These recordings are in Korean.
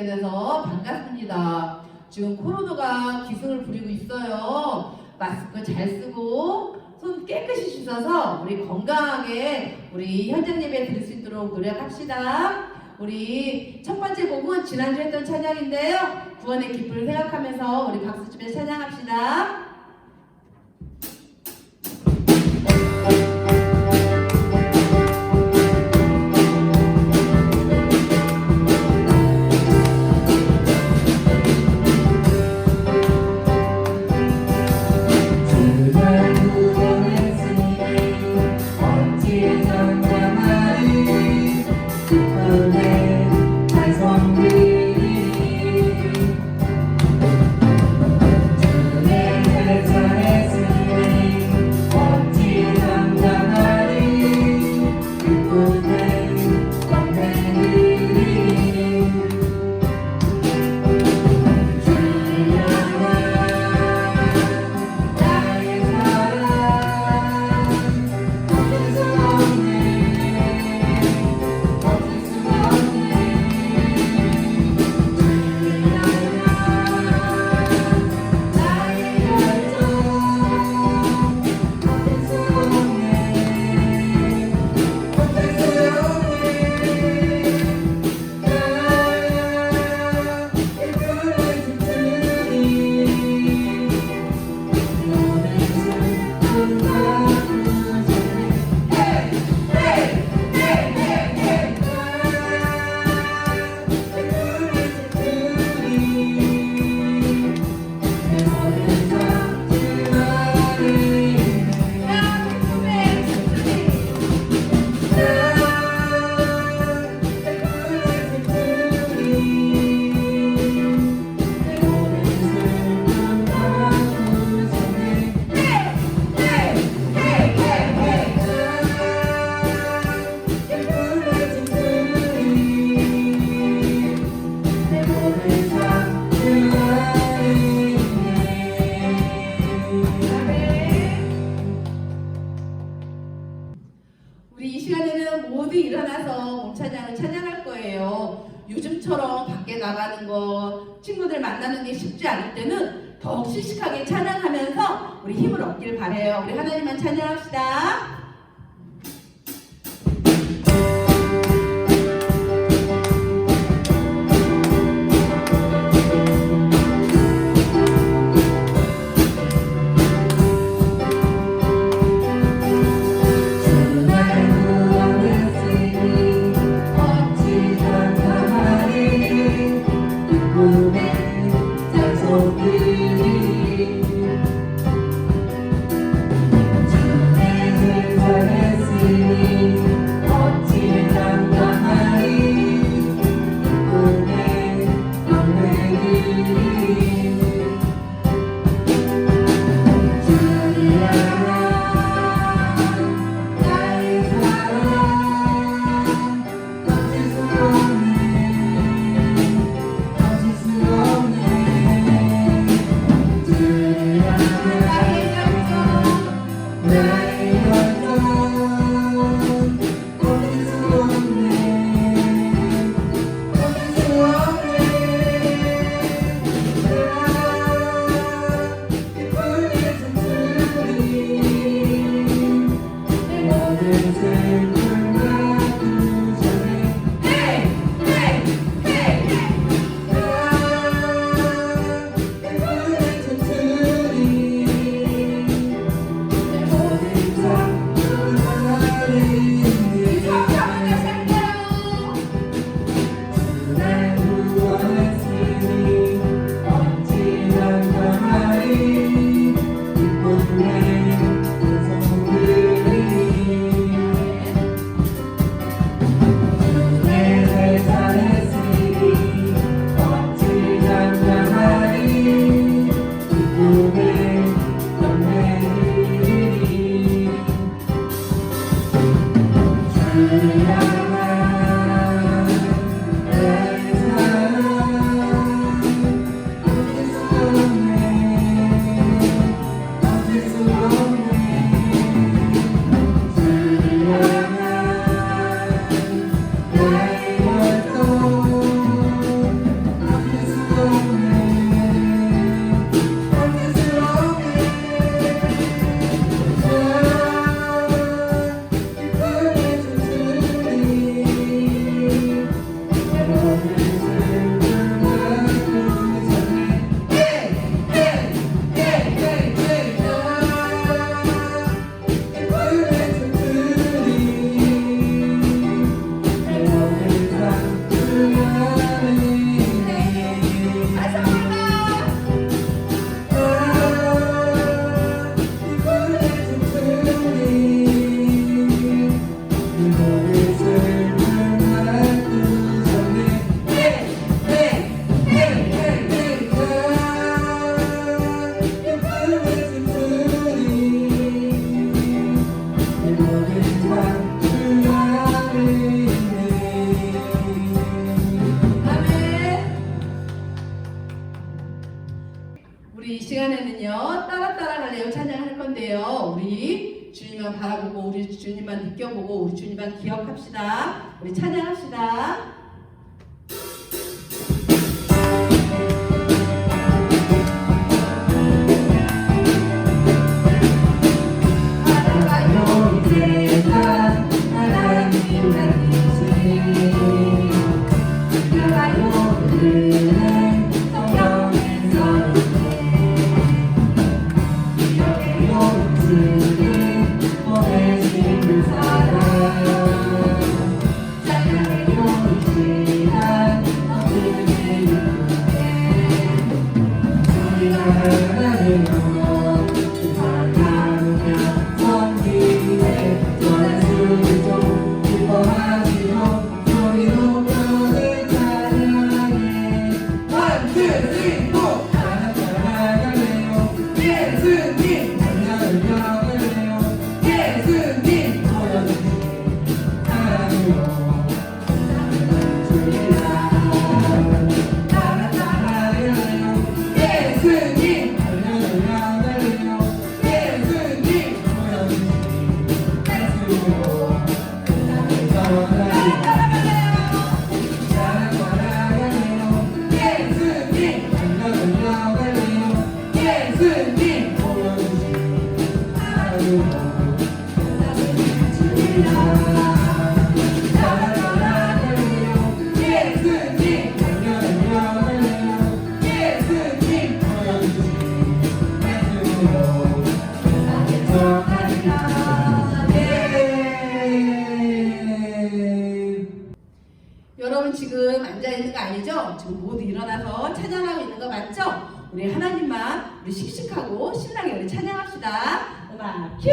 뵙게 돼서 반갑습니다. 지금 코로나가 기승을 부리고 있어요. 마스크 잘 쓰고 손 깨끗이 씻어서 우리 건강하게 우리 현장님에 들을 수 있도록 노력합시다. 우리 첫 번째 곡은 지난주 했던 찬양인데요. 구원의 기쁨을 생각하면서 우리 박수 집에 찬양합시다. 우리 하나님만 찬양합시다. Jesus. 우리 주님만 바라보고 우리 주님만 느껴보고 우리 주님만 기억합시다. 우리 찬양합시다. 우리 하나님만 우리 씩씩하고 신나게 우리 찬양합시다. 음악 큐!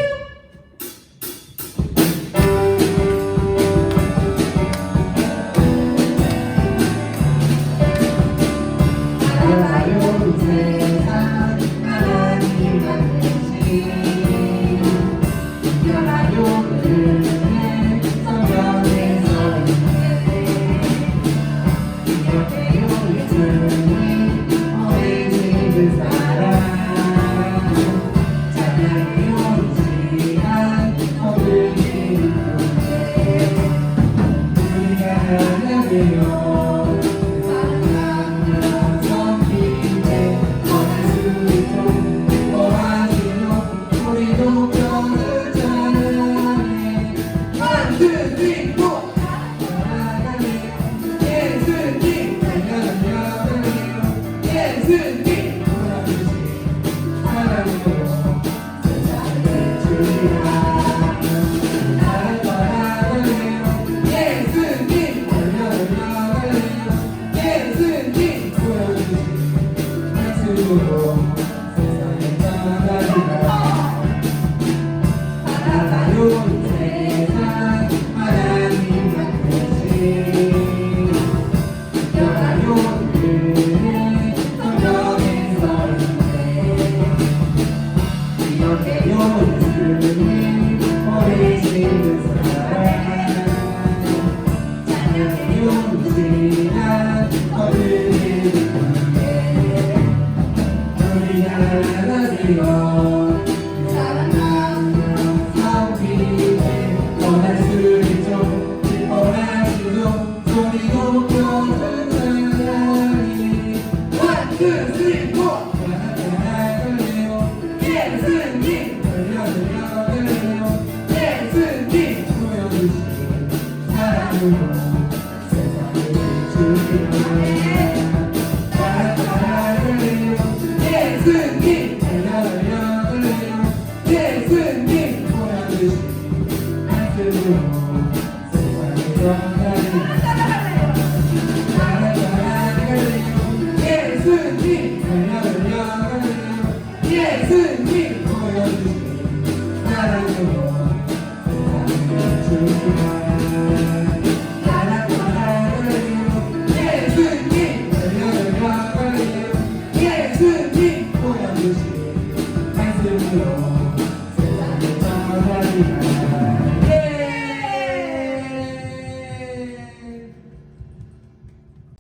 always sing this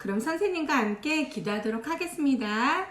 그럼 선생님과 함께 기도하도록 하겠습니다.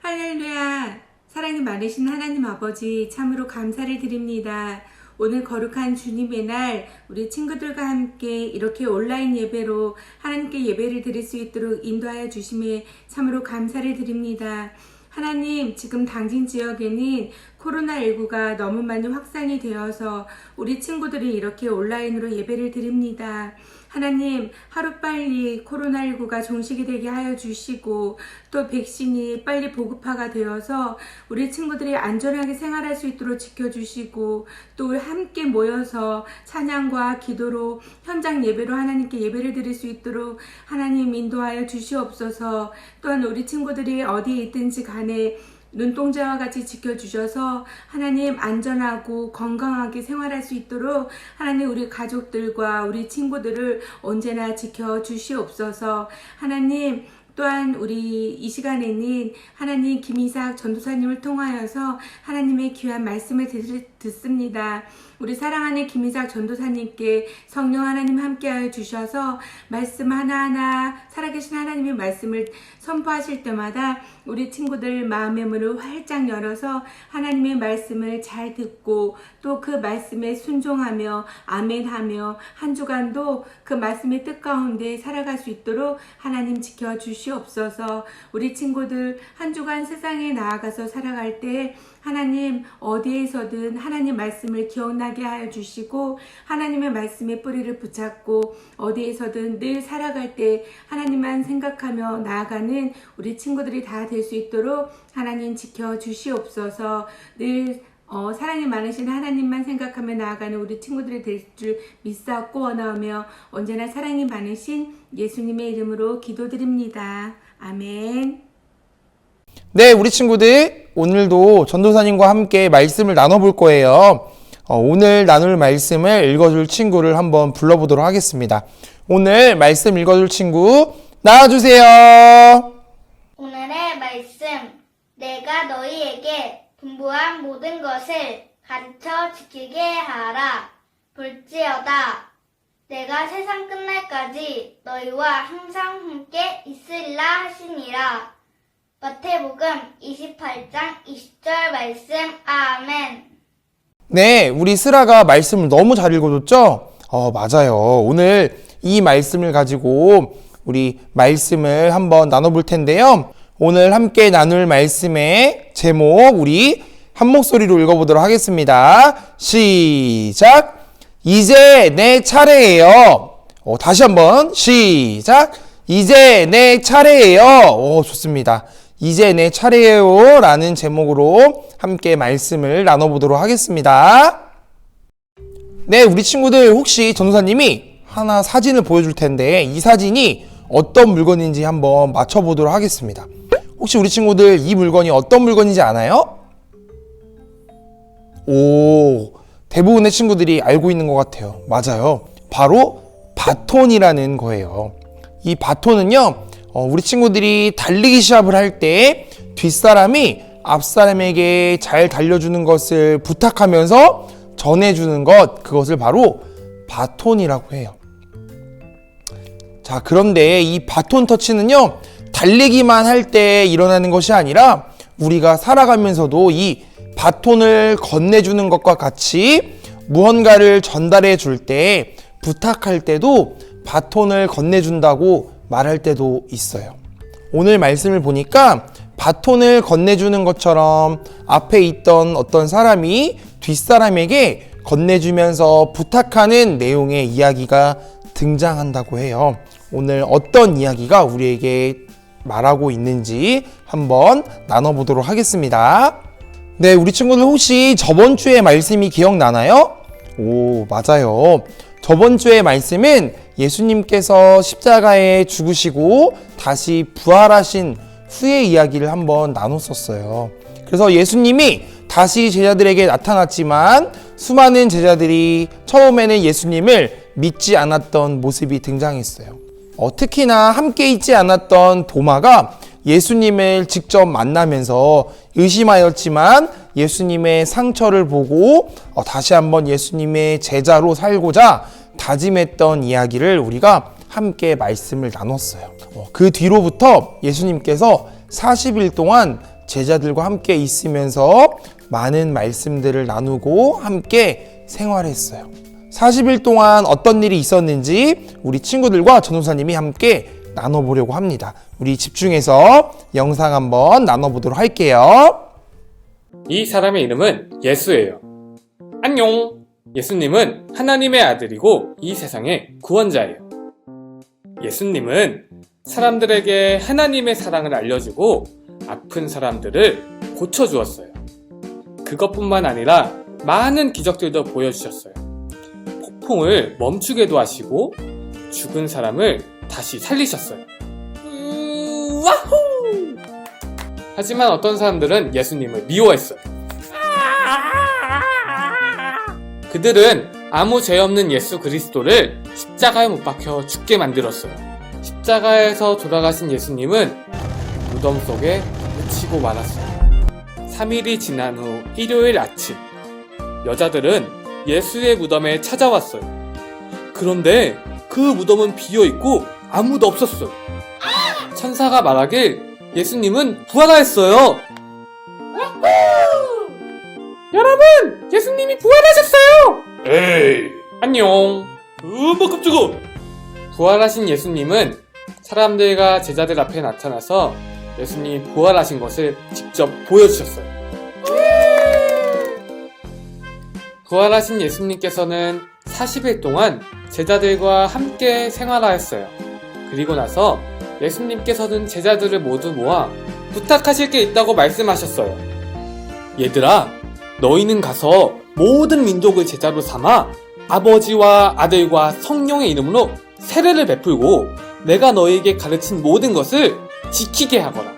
할렐루야. 사랑이 많으신 하나님 아버지 참으로 감사를 드립니다. 오늘 거룩한 주님의 날 우리 친구들과 함께 이렇게 온라인 예배로 하나님께 예배를 드릴 수 있도록 인도하여 주심에 참으로 감사를 드립니다. 하나님, 지금 당진 지역에는 코로나19가 너무 많이 확산이 되어서 우리 친구들이 이렇게 온라인으로 예배를 드립니다. 하나님, 하루빨리 코로나19가 종식이 되게 하여 주시고, 또 백신이 빨리 보급화가 되어서 우리 친구들이 안전하게 생활할 수 있도록 지켜주시고, 또 함께 모여서 찬양과 기도로 현장 예배로 하나님께 예배를 드릴 수 있도록 하나님 인도하여 주시옵소서, 또한 우리 친구들이 어디에 있든지 간에 눈동자와 같이 지켜주셔서 하나님 안전하고 건강하게 생활할 수 있도록 하나님 우리 가족들과 우리 친구들을 언제나 지켜주시옵소서. 하나님 또한 우리 이 시간에는 하나님 김이삭 전도사님을 통하여서 하나님의 귀한 말씀을 듣, 듣습니다. 우리 사랑하는 김이삭 전도사님께 성령 하나님 함께하여 주셔서 말씀 하나하나 살아계신 하나님의 말씀을 선포하실 때마다 우리 친구들 마음의 문을 활짝 열어서 하나님의 말씀을 잘 듣고 또 그 말씀에 순종하며 아멘하며 한 주간도 그 말씀의 뜻 가운데 살아갈 수 있도록 하나님 지켜 주시옵소서. 우리 친구들 한 주간 세상에 나아가서 살아갈 때 하나님 어디에서든 하나님 말씀을 기억나게 하여 주시고 하나님의 말씀의 뿌리를 붙잡고 어디에서든 늘 살아갈 때 하나님만 생각하며 나아가는 우리 친구들이 다 될 수 있도록 하나님 지켜 주시옵소서. 늘 어, 사랑이 많으신 하나님만 생각하며 나아가는 우리 친구들이 될 줄 믿사옵고 원하오며 언제나 사랑이 많으신 예수님의 이름으로 기도드립니다. 아멘. 네, 우리 친구들 오늘도 전도사님과 함께 말씀을 나눠볼 거예요. 어, 오늘 나눌 말씀을 읽어줄 친구를 한번 불러보도록 하겠습니다. 오늘 말씀 읽어줄 친구 나와주세요. 오늘의 말씀 내가 너희에게 분부한 모든 것을 가르쳐 지키게 하라 볼지어다 내가 세상 끝날까지 너희와 항상 함께 있으리라 하시니라 마태복음 28장 20절 말씀 아멘 네, 우리 스라가 말씀을 너무 잘 읽어줬죠? 어, 맞아요. 오늘 이 말씀을 가지고 우리 말씀을 한번 나눠볼 텐데요. 오늘 함께 나눌 말씀의 제목, 우리 한 목소리로 읽어보도록 하겠습니다. 시작! 이제 내 차례예요. 어, 다시 한번 시작! 이제 내 차례예요. 오, 좋습니다. 이제 내 차례예요. 라는 제목으로 함께 말씀을 나눠보도록 하겠습니다. 네, 우리 친구들 혹시 전도사님이 하나 사진을 보여줄 텐데 이 사진이 어떤 물건인지 한번 맞춰보도록 하겠습니다. 혹시 우리 친구들 이 물건이 어떤 물건인지 아나요? 오, 대부분의 친구들이 알고 있는 것 같아요. 맞아요. 바로 바톤이라는 거예요. 이 바톤은요, 어, 우리 친구들이 달리기 시합을 할 때 뒷사람이 앞사람에게 잘 달려주는 것을 부탁하면서 전해주는 것, 그것을 바로 바톤이라고 해요. 자, 그런데 이 바톤 터치는요, 달리기만 할 때 일어나는 것이 아니라 우리가 살아가면서도 이 바톤을 건네주는 것과 같이 무언가를 전달해 줄 때, 부탁할 때도 바톤을 건네준다고 말할 때도 있어요. 오늘 말씀을 보니까 바톤을 건네주는 것처럼 앞에 있던 어떤 사람이 뒷사람에게 건네주면서 부탁하는 내용의 이야기가 등장한다고 해요. 오늘 어떤 이야기가 우리에게 말하고 있는지 한번 나눠보도록 하겠습니다. 네, 우리 친구들 혹시 저번 주의 말씀이 기억나나요? 오, 맞아요. 저번 주의 말씀은 예수님께서 십자가에 죽으시고 다시 부활하신 후의 이야기를 한번 나눴었어요. 그래서 예수님이 다시 제자들에게 나타났지만 수많은 제자들이 처음에는 예수님을 믿지 않았던 모습이 등장했어요. 어, 특히나 함께 있지 않았던 도마가 예수님을 직접 만나면서 의심하였지만 예수님의 상처를 보고 어, 다시 한번 예수님의 제자로 살고자 다짐했던 이야기를 우리가 함께 말씀을 나눴어요. 어, 그 뒤로부터 예수님께서 40일 동안 제자들과 함께 있으면서 많은 말씀들을 나누고 함께 생활했어요. 40일 동안 어떤 일이 있었는지 우리 친구들과 전도사님이 함께 나눠보려고 합니다. 우리 집중해서 영상 한번 나눠보도록 할게요. 이 사람의 이름은 예수예요. 안녕! 예수님은 하나님의 아들이고 이 세상의 구원자예요. 예수님은 사람들에게 하나님의 사랑을 알려주고 아픈 사람들을 고쳐주었어요. 그것뿐만 아니라 많은 기적들도 보여주셨어요. 폭풍을 멈추게도 하시고 죽은 사람을 다시 살리셨어요. 우, 와후! 하지만 어떤 사람들은 예수님을 미워했어요. 그들은 아무 죄 없는 예수 그리스도를 십자가에 못 박혀 죽게 만들었어요. 십자가에서 돌아가신 예수님은 무덤 속에 묻히고 말았어요. 3일이 지난 후 일요일 아침, 여자들은 예수의 무덤에 찾아왔어요. 그런데 그 무덤은 비어 있고 아무도 없었어요. 천사가 말하길 예수님은 부활하였어요. 여러분, 예수님이 부활하셨어요. 안녕. 어머 깜짝아. 부활하신 예수님은 사람들과 제자들 앞에 나타나서 예수님이 부활하신 것을 직접 보여주셨어요. 부활하신 예수님께서는 40일 동안 제자들과 함께 생활하였어요. 그리고 나서 예수님께서는 제자들을 모두 모아 부탁하실 게 있다고 말씀하셨어요. 얘들아, 너희는 가서 모든 민족을 제자로 삼아 아버지와 아들과 성령의 이름으로 세례를 베풀고 내가 너희에게 가르친 모든 것을 지키게 하거라.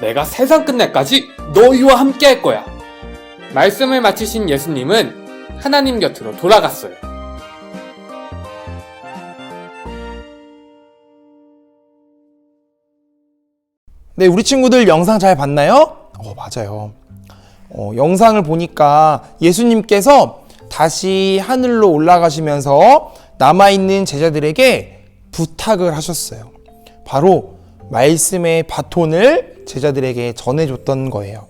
내가 세상 끝날까지 너희와 함께 할 거야. 말씀을 마치신 예수님은 하나님 곁으로 돌아갔어요. 네, 우리 친구들 영상 잘 봤나요? 어, 맞아요. 어, 영상을 보니까 예수님께서 다시 하늘로 올라가시면서 남아있는 제자들에게 부탁을 하셨어요. 바로 말씀의 바톤을 제자들에게 전해줬던 거예요.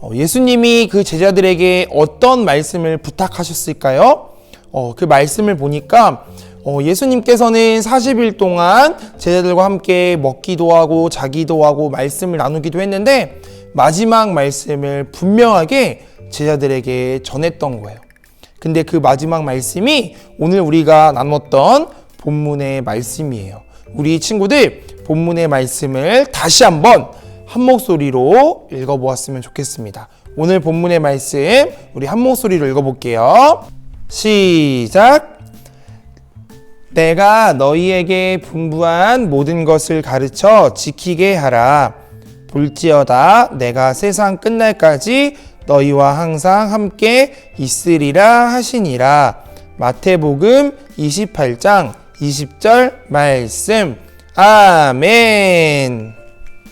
어, 예수님이 그 제자들에게 어떤 말씀을 부탁하셨을까요? 어, 그 말씀을 보니까 어, 예수님께서는 40일 동안 제자들과 함께 먹기도 하고 자기도 하고 말씀을 나누기도 했는데 마지막 말씀을 분명하게 제자들에게 전했던 거예요. 근데 그 마지막 말씀이 오늘 우리가 나눴던 본문의 말씀이에요. 우리 친구들 본문의 말씀을 다시 한번 한 목소리로 읽어보았으면 좋겠습니다. 오늘 본문의 말씀 우리 한 목소리로 읽어볼게요. 시작. 내가 너희에게 분부한 모든 것을 가르쳐 지키게 하라. 볼지어다 내가 세상 끝날까지 너희와 항상 함께 있으리라 하시니라. 마태복음 28장 20절 말씀. 아멘.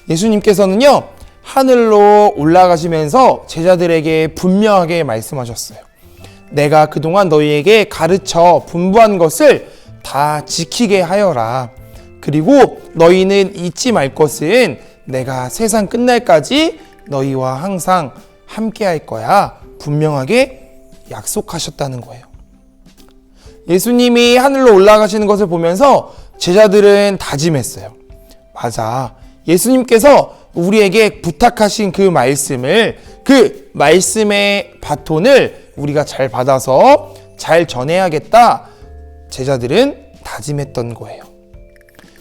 예수님께서는요, 하늘로 올라가시면서 제자들에게 분명하게 말씀하셨어요. 내가 그동안 너희에게 가르쳐 분부한 것을 다 지키게 하여라. 그리고 너희는 잊지 말 것은 내가 세상 끝날까지 너희와 항상 함께 할 거야. 분명하게 약속하셨다는 거예요. 예수님이 하늘로 올라가시는 것을 보면서 제자들은 다짐했어요. 맞아. 예수님께서 우리에게 부탁하신 그 말씀을, 그 말씀의 바톤을 우리가 잘 받아서 잘 전해야겠다. 제자들은 다짐했던 거예요.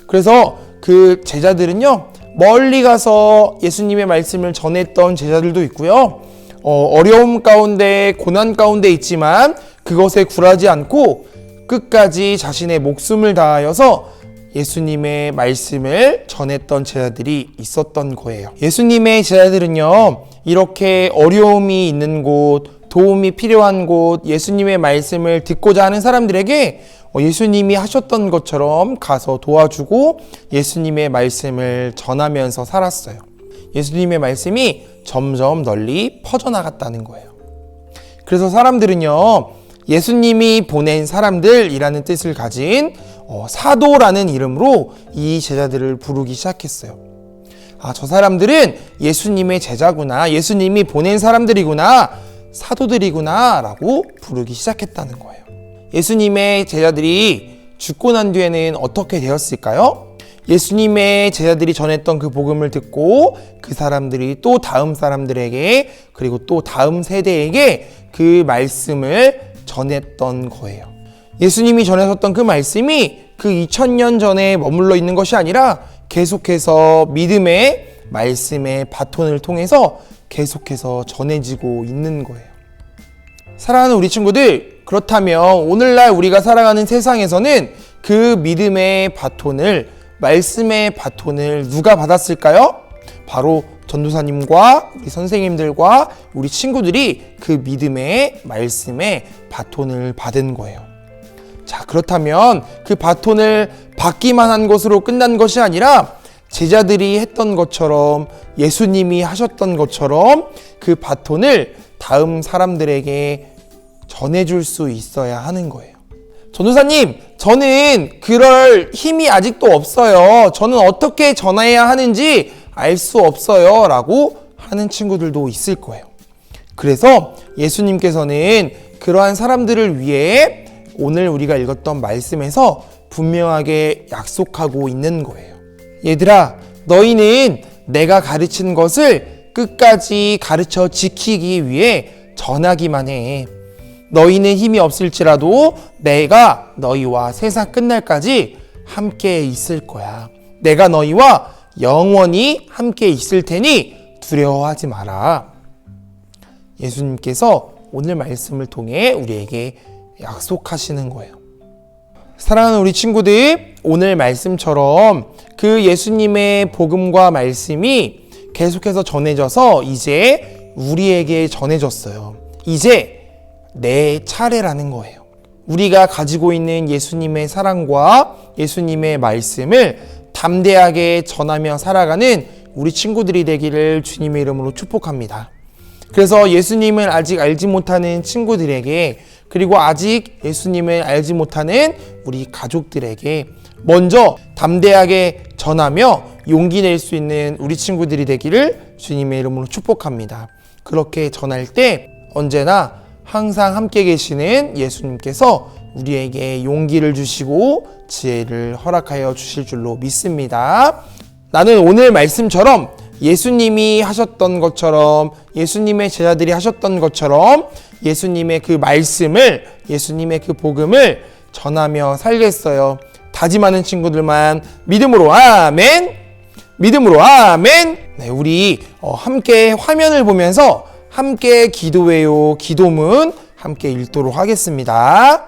그래서 그 제자들은요, 멀리 가서 예수님의 말씀을 전했던 제자들도 있고요. 어, 려움 가운데, 고난 가운데 있지만 그것에 굴하지 않고 끝까지 자신의 목숨을 다하여서 예수님의 말씀을 전했던 제자들이 있었던 거예요. 예수님의 제자들은요, 이렇게 어려움이 있는 곳, 도움이 필요한 곳, 예수님의 말씀을 듣고자 하는 사람들에게 어, 예수님이 하셨던 것처럼 가서 도와주고 예수님의 말씀을 전하면서 살았어요. 예수님의 말씀이 점점 널리 퍼져나갔다는 거예요. 그래서 사람들은요, 예수님이 보낸 사람들이라는 뜻을 가진 어, 사도라는 이름으로 이 제자들을 부르기 시작했어요. 아, 저 사람들은 예수님의 제자구나, 예수님이 보낸 사람들이구나, 사도들이구나, 라고 부르기 시작했다는 거예요. 예수님의 제자들이 죽고 난 뒤에는 어떻게 되었을까요? 예수님의 제자들이 전했던 그 복음을 듣고 그 사람들이 또 다음 사람들에게 그리고 또 다음 세대에게 그 말씀을 전했던 거예요. 예수님이 전하셨던 그 말씀이 그 2000년 전에 머물러 있는 것이 아니라 계속해서 믿음의 말씀의 바톤을 통해서 계속해서 전해지고 있는 거예요. 사랑하는 우리 친구들, 그렇다면 오늘날 우리가 살아가는 세상에서는 그 믿음의 바톤을, 말씀의 바톤을 누가 받았을까요? 바로 전도사님과 우리 선생님들과 우리 친구들이 그 믿음의 말씀의 바톤을 받은 거예요. 자, 그렇다면 그 바톤을 받기만 한 것으로 끝난 것이 아니라 제자들이 했던 것처럼 예수님이 하셨던 것처럼 그 바톤을 다음 사람들에게 전해줄 수 있어야 하는 거예요. 전도사님, 저는 그럴 힘이 아직도 없어요. 저는 어떻게 전해야 하는지 알 수 없어요. 라고 하는 친구들도 있을 거예요. 그래서 예수님께서는 그러한 사람들을 위해 오늘 우리가 읽었던 말씀에서 분명하게 약속하고 있는 거예요. 얘들아, 너희는 내가 가르친 것을 끝까지 가르쳐 지키기 위해 전하기만 해. 너희는 힘이 없을지라도 내가 너희와 세상 끝날까지 함께 있을 거야. 내가 너희와 영원히 함께 있을 테니 두려워하지 마라. 예수님께서 오늘 말씀을 통해 우리에게 약속하시는 거예요. 사랑하는 우리 친구들, 오늘 말씀처럼 그 예수님의 복음과 말씀이 계속해서 전해져서 이제 우리에게 전해졌어요. 이제 내 차례라는 거예요. 우리가 가지고 있는 예수님의 사랑과 예수님의 말씀을 담대하게 전하며 살아가는 우리 친구들이 되기를 주님의 이름으로 축복합니다. 그래서 예수님을 아직 알지 못하는 친구들에게 그리고 아직 예수님을 알지 못하는 우리 가족들에게 먼저 담대하게 전하며 용기 낼 수 있는 우리 친구들이 되기를 주님의 이름으로 축복합니다. 그렇게 전할 때 언제나 항상 함께 계시는 예수님께서 우리에게 용기를 주시고 지혜를 허락하여 주실 줄로 믿습니다. 나는 오늘 말씀처럼 예수님이 하셨던 것처럼 예수님의 제자들이 하셨던 것처럼 예수님의 그 말씀을 예수님의 그 복음을 전하며 살겠어요. 다짐하는 친구들만 믿음으로 아멘. 믿음으로 아멘. 네, 우리 어, 함께 화면을 보면서 함께 기도해요. 기도문 함께 읽도록 하겠습니다.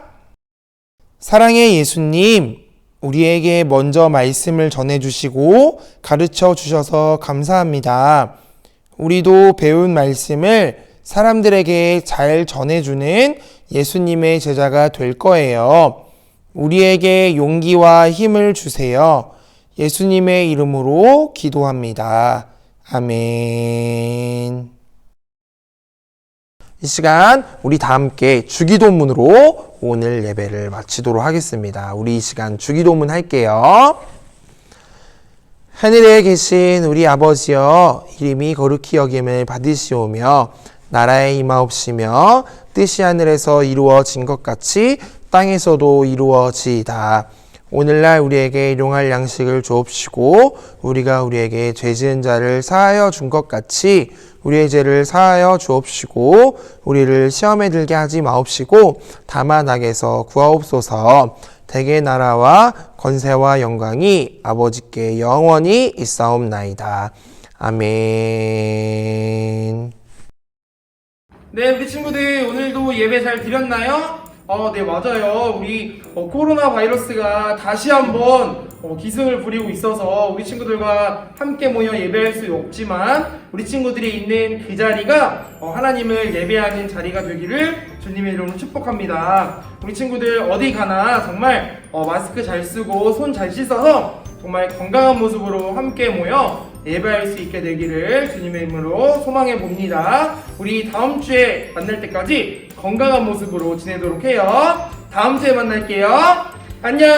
사랑의 예수님, 우리에게 먼저 말씀을 전해주시고 가르쳐 주셔서 감사합니다. 우리도 배운 말씀을 사람들에게 잘 전해주는 예수님의 제자가 될 거예요. 우리에게 용기와 힘을 주세요. 예수님의 이름으로 기도합니다. 아멘. 이 시간 우리 다 함께 주기도문으로 오늘 예배를 마치도록 하겠습니다. 우리 이 시간 주기도문 할게요. 하늘에 계신 우리 아버지여 이름이 거룩히 여김을 받으시오며 나라의 임하옵시며 뜻이 하늘에서 이루어진 것 같이 땅에서도 이루어지이다. 오늘날 우리에게 일용할 양식을 주옵시고 우리가 우리에게 죄 지은 자를 사하여 준 것 같이 우리의 죄를 사하여 주옵시고 우리를 시험에 들게 하지 마옵시고 다만 악에서 구하옵소서 대개 나라와 권세와 영광이 아버지께 영원히 있사옵나이다. 아멘. 네, 우리 친구들 오늘도 예배 잘 드렸나요? 어, 네, 맞아요. 우리 어, 코로나 바이러스가 다시 한번 어, 기승을 부리고 있어서 우리 친구들과 함께 모여 예배할 수 없지만 우리 친구들이 있는 그 자리가 어, 하나님을 예배하는 자리가 되기를 주님의 이름으로 축복합니다. 우리 친구들 어디 가나 정말 어, 마스크 잘 쓰고 손 잘 씻어서 정말 건강한 모습으로 함께 모여 예배할 수 있게 되기를 주님의 이름으로 소망해 봅니다. 우리 다음 주에 만날 때까지 건강한 모습으로 지내도록 해요. 다음 주에 만날게요. 안녕.